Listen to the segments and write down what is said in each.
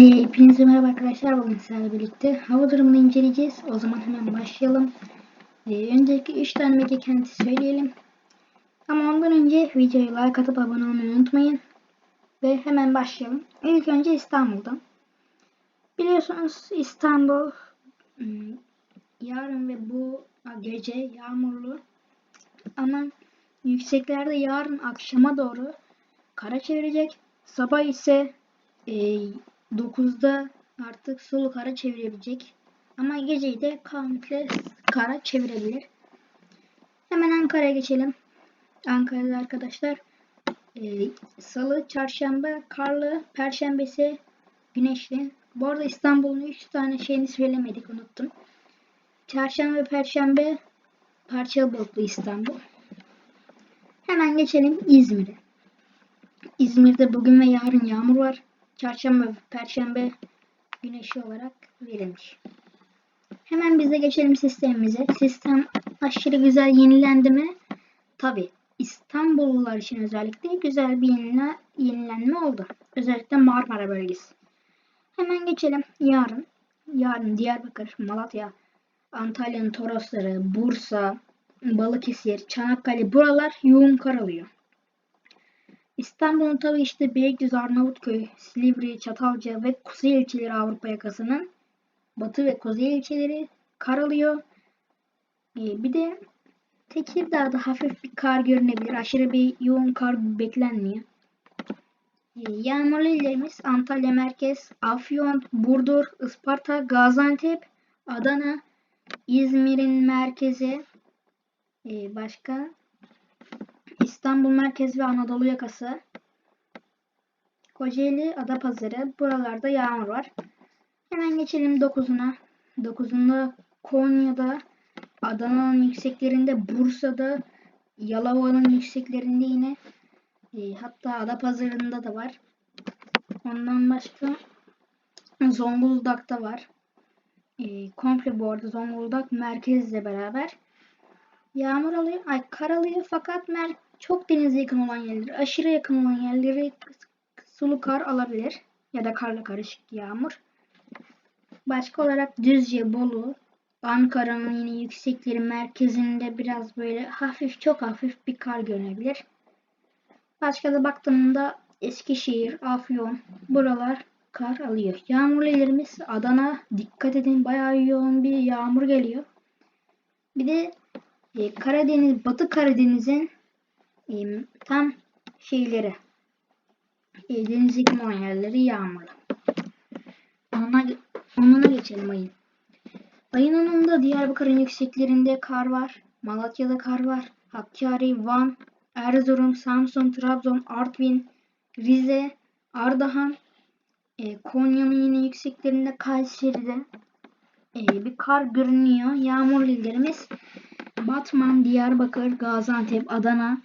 Hepinize merhaba arkadaşlar. Bugün sizlerle birlikte hava durumunu inceleyeceğiz. O zaman hemen başlayalım. Ee, öncelikle 3 tane medya kendisi söyleyelim. Ama ondan önce videoyu like atıp abone olmayı unutmayın. Ve hemen başlayalım. İlk önce İstanbul'dan. Biliyorsunuz İstanbul hmm, yarın ve bu gece yağmurlu. Ama yükseklerde yarın akşama doğru kara çevirecek. Sabah ise e, 9'da artık solu kara çevirebilecek. Ama geceyi de komple kara çevirebilir. Hemen Ankara'ya geçelim. Ankara'da arkadaşlar e, salı, çarşamba karlı, perşembesi güneşli. Bu arada İstanbul'un 3 tane şeyini söylemedik unuttum. Çarşamba ve perşembe parçalı bulutlu İstanbul. Hemen geçelim İzmir'e. İzmir'de bugün ve yarın yağmur var. Çarşamba perşembe güneşli olarak verilmiş. Hemen biz de geçelim sistemimize. Sistem aşırı güzel yenilendi mi? Tabi İstanbullular için özellikle güzel bir yenile, yenilenme oldu. Özellikle Marmara bölgesi. Hemen geçelim yarın. Yarın Diyarbakır, Malatya, Antalya'nın Torosları, Bursa, Balıkesir, Çanakkale buralar yoğun kar alıyor. İstanbul'un tabi işte Beylikdüzü, Arnavutköy, Silivri, Çatalca ve kuzey ilçeleri Avrupa yakasının batı ve kuzey ilçeleri kar alıyor. Ee, bir de Tekirdağ'da hafif bir kar görünebilir. Aşırı bir yoğun kar beklenmiyor. Ee, yağmurlu illerimiz Antalya merkez, Afyon, Burdur, Isparta, Gaziantep, Adana, İzmir'in merkezi, ee, başka İstanbul merkez ve Anadolu yakası, Kocaeli, Adapazarı buralarda yağmur var. Hemen geçelim 9'una. 9'unda Konya'da, Adana'nın yükseklerinde, Bursa'da, Yalova'nın yükseklerinde yine e, hatta Adapazarı'nda da var. Ondan başka Zonguldak'ta var. E, komple bu arada Zonguldak merkezle beraber yağmur alıyor, ay kar alıyor fakat mer çok denize yakın olan yerleri, aşırı yakın olan yerleri sulu kar alabilir ya da karla karışık yağmur. Başka olarak Düzce, Bolu, Ankara'nın yine yüksekleri merkezinde biraz böyle hafif çok hafif bir kar görünebilir. Başka da baktığımda Eskişehir, Afyon buralar kar alıyor. Yağmurlu illerimiz Adana dikkat edin bayağı yoğun bir yağmur geliyor. Bir de e, Karadeniz, Batı Karadeniz'in tam şeyleri e, deniz yakın olan yerleri yağmurlu. Ona, onuna geçelim ayın. Ayın onunda Diyarbakır'ın yükseklerinde kar var. Malatya'da kar var. Hakkari, Van, Erzurum, Samsun, Trabzon, Artvin, Rize, Ardahan, e, Konya'nın yine yükseklerinde Kayseri'de e, bir kar görünüyor. Yağmurlu illerimiz Batman, Diyarbakır, Gaziantep, Adana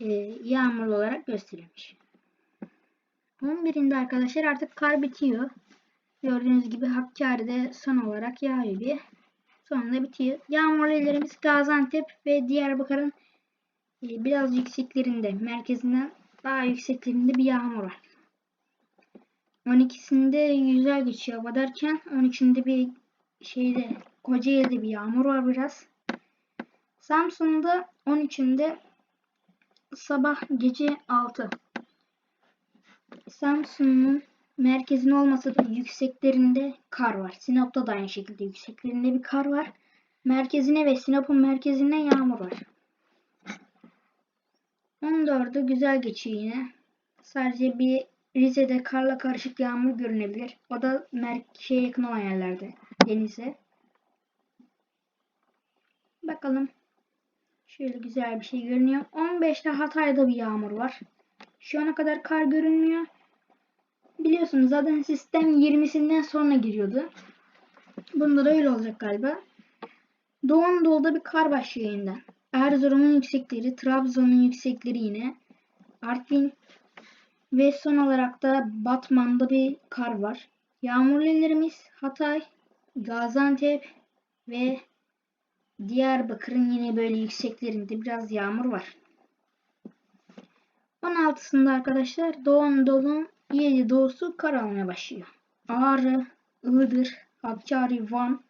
e, yağmurlu olarak gösterilmiş. 11'inde arkadaşlar artık kar bitiyor. Gördüğünüz gibi Hakkari'de son olarak yağıyor bir. Sonunda bitiyor. Yağmurlu illerimiz Gaziantep ve Diyarbakır'ın e, biraz yükseklerinde, merkezinden daha yükseklerinde bir yağmur var. 12'sinde güzel geçiyor hava derken 13'ünde bir şeyde Kocaeli'de bir yağmur var biraz. Samsun'da 13'ünde sabah gece 6. Samsun'un merkezin olmasa da yükseklerinde kar var. Sinop'ta da aynı şekilde yükseklerinde bir kar var. Merkezine ve Sinop'un merkezine yağmur var. 14'ü güzel geçiyor yine. Sadece bir Rize'de karla karışık yağmur görünebilir. O da şeye yakın olan yerlerde. Denize. Bakalım. Şöyle güzel bir şey görünüyor. 15'te Hatay'da bir yağmur var. Şu ana kadar kar görünmüyor. Biliyorsunuz zaten sistem 20'sinden sonra giriyordu. Bunda da öyle olacak galiba. Doğu Anadolu'da bir kar başlıyor yeniden. Erzurum'un yüksekleri, Trabzon'un yüksekleri yine. Artvin ve son olarak da Batman'da bir kar var. Yağmurlu illerimiz Hatay, Gaziantep ve Diyarbakır'ın yine böyle yükseklerinde biraz yağmur var. 16'sında arkadaşlar Doğu Anadolu'nun 7 doğusu kar almaya başlıyor. Ağrı, Iğdır, Hakkari, Van,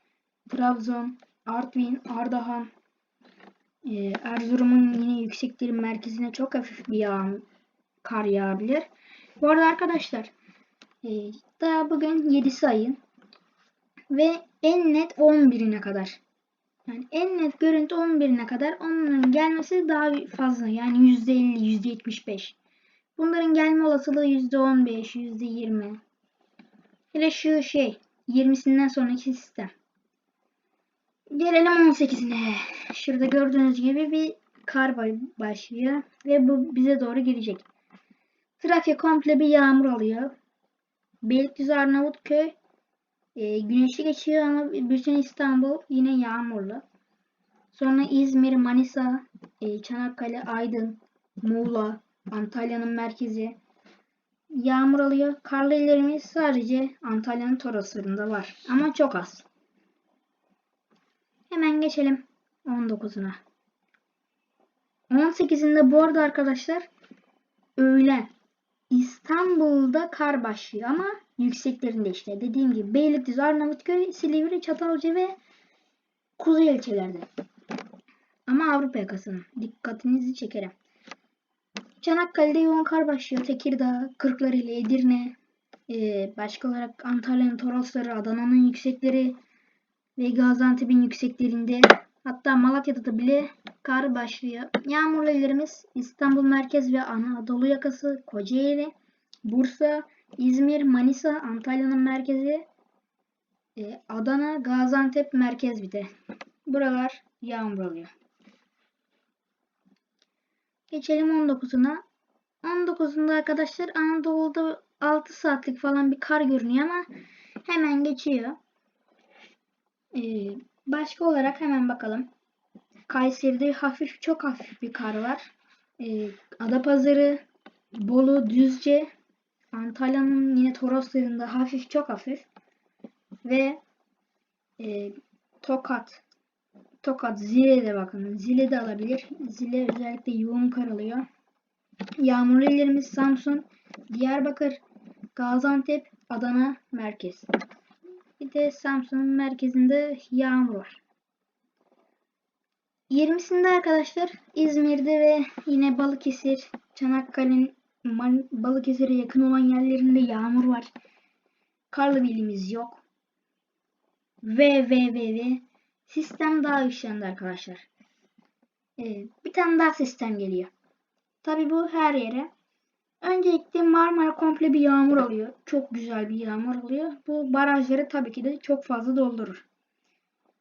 Trabzon, Artvin, Ardahan, e, Erzurum'un yine yükseklerin merkezine çok hafif bir yağan kar yağabilir. Bu arada arkadaşlar e, daha bugün 7 ayın ve en net 11'ine kadar. Yani en net görüntü 11'ine kadar onların gelmesi daha fazla. Yani %50, %75. Bunların gelme olasılığı %15, %20. Hele şu şey 20'sinden sonraki sistem. Gelelim 18'ine. Şurada gördüğünüz gibi bir kar başlıyor ve bu bize doğru gelecek. Trakya komple bir yağmur alıyor. Beylikdüzü Arnavutköy e, güneşli geçiyor ama bütün İstanbul yine yağmurlu. Sonra İzmir, Manisa, e, Çanakkale, Aydın, Muğla, Antalya'nın merkezi yağmur alıyor. Karlı illerimiz sadece Antalya'nın Toroslarında var ama çok az. Hemen geçelim 19'una. 18'inde bu arada arkadaşlar öğlen İstanbul'da kar başlıyor ama yükseklerinde işte dediğim gibi Beylikdüzü, Arnavutköy, Silivri, Çatalca ve kuzey ilçelerde. Ama Avrupa yakasının dikkatinizi çekerim. Çanakkale'de yoğun kar başlıyor. Tekirdağ, Kırklareli, Edirne, ee, başka olarak Antalya'nın Torosları, Adana'nın yüksekleri ve Gaziantep'in yükseklerinde hatta Malatya'da da bile kar başlıyor. Yağmurlu illerimiz İstanbul merkez ve Anadolu yakası, Kocaeli, Bursa, İzmir, Manisa, Antalya'nın merkezi, e, Adana, Gaziantep merkez bir de. Buralar yağmur alıyor. Geçelim 19'una. 19'unda arkadaşlar Anadolu'da 6 saatlik falan bir kar görünüyor ama hemen geçiyor. Ee, başka olarak hemen bakalım. Kayseri'de hafif çok hafif bir kar var. Ee, Adapazarı, Bolu, Düzce, Antalya'nın yine Toroslarında hafif çok hafif ve e, Tokat Tokat Zile'de bakın. Zile de alabilir. Zile özellikle yoğun kar alıyor. Yağmurlu illerimiz Samsun, Diyarbakır, Gaziantep, Adana merkez. Bir de Samsun'un merkezinde yağmur var. 20'sinde arkadaşlar İzmir'de ve yine Balıkesir, Çanakkale'nin Balıkesir'e yakın olan yerlerinde yağmur var. Karlı bilimiz yok. Ve ve ve ve sistem daha güçlendi arkadaşlar. Ee, bir tane daha sistem geliyor. Tabi bu her yere. Öncelikle Marmara komple bir yağmur alıyor. Çok güzel bir yağmur alıyor. Bu barajları tabii ki de çok fazla doldurur.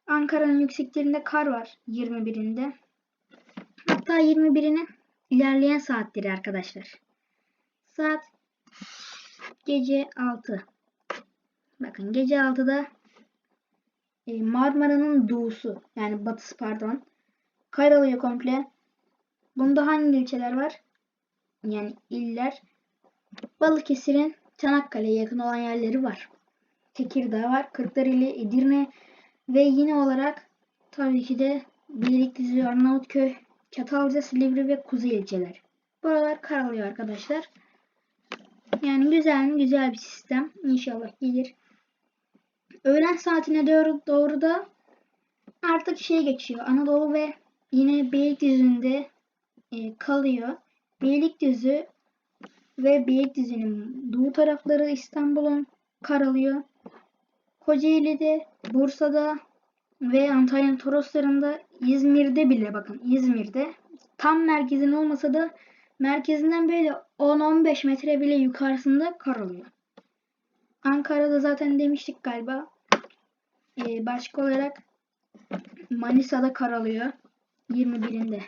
Ankara'nın yükseklerinde kar var 21'inde. Hatta 21'inin ilerleyen saatleri arkadaşlar. Saat gece 6. Bakın gece 6'da e, Marmara'nın doğusu yani batısı pardon. Kar alıyor komple. Bunda hangi ilçeler var? Yani iller. Balıkesir'in Çanakkale'ye yakın olan yerleri var. Tekirdağ var. Kırklareli, Edirne ve yine olarak tabii ki de Beylikdüzü, Arnavutköy, Çatalca, Silivri ve Kuzey ilçeler. Buralar kar alıyor arkadaşlar. Yani güzel mi? Güzel bir sistem. İnşallah gelir. Öğlen saatine doğru, doğru da artık şey geçiyor. Anadolu ve yine Beylikdüzü'nde e, kalıyor. Beylikdüzü ve Beylikdüzü'nün doğu tarafları İstanbul'un kar alıyor. Kocaeli'de, Bursa'da ve Antalya'nın Toroslarında, İzmir'de bile bakın İzmir'de tam merkezin olmasa da merkezinden böyle 10-15 metre bile yukarısında kar alıyor. Ankara'da zaten demiştik galiba. Ee, başka olarak Manisa'da kar alıyor. 21'inde.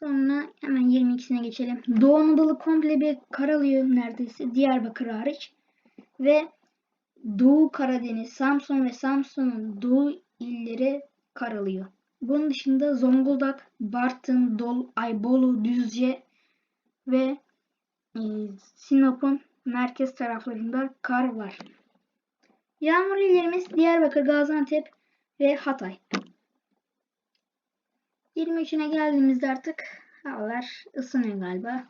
Sonra hemen 22'sine geçelim. Doğu Anadolu komple bir kar alıyor neredeyse. Diyarbakır hariç. Ve Doğu Karadeniz, Samsun ve Samsun'un doğu illeri kar alıyor. Bunun dışında Zonguldak, Bartın, Dol, Aybolu, Düzce ve e, Sinop'un merkez taraflarında kar var. Yağmur illerimiz Diyarbakır, Gaziantep ve Hatay. 23'üne geldiğimizde artık havalar ısınıyor galiba.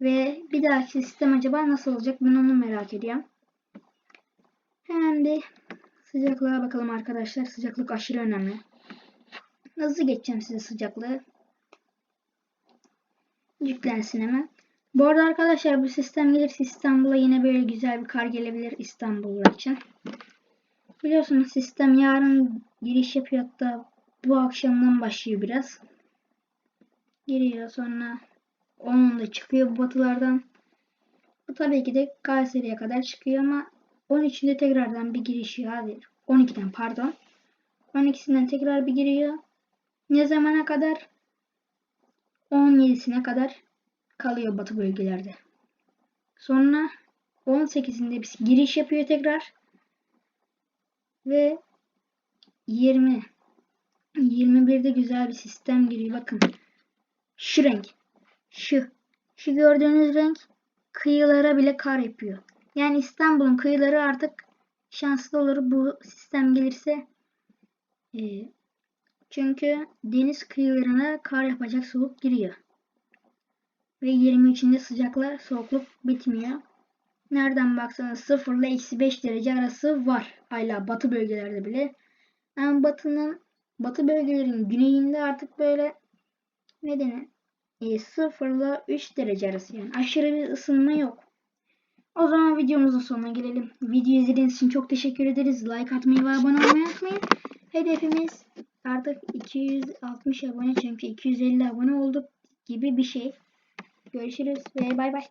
Ve bir dahaki sistem acaba nasıl olacak ben onu merak ediyorum. Hemen bir sıcaklığa bakalım arkadaşlar. Sıcaklık aşırı önemli. Hızlı geçeceğim size sıcaklığı. Yüklensin hemen. Bu arada arkadaşlar bu sistem gelirse İstanbul'a yine böyle güzel bir kar gelebilir İstanbullular için. Biliyorsunuz sistem yarın giriş yapıyor hatta bu akşamdan başlıyor biraz. Giriyor sonra onun da çıkıyor bu batılardan. Bu tabii ki de Kayseri'ye kadar çıkıyor ama 13'ünde tekrardan bir giriş hadi 12'den pardon. 12'sinden tekrar bir giriyor. Ne zamana kadar? 17'sine kadar kalıyor batı bölgelerde. Sonra 18'inde bir giriş yapıyor tekrar. Ve 20 21'de güzel bir sistem giriyor. Bakın. Şu renk. Şu. Şu gördüğünüz renk kıyılara bile kar yapıyor. Yani İstanbul'un kıyıları artık şanslı olur bu sistem gelirse. Ee, çünkü deniz kıyılarına kar yapacak soğuk giriyor. Ve 23'ünde sıcaklar soğukluk bitmiyor. Nereden baksanız 0 ile eksi 5 derece arası var. Hala batı bölgelerde bile. Yani batının batı bölgelerin güneyinde artık böyle ne denir? E, 0 ile 3 derece arası yani. Aşırı bir ısınma yok. O zaman videomuzun sonuna gelelim. Video izlediğiniz için çok teşekkür ederiz. Like atmayı ve abone olmayı unutmayın. Hedefimiz artık 260 abone çünkü 250 abone olduk gibi bir şey. Görüşürüz ve bay bay.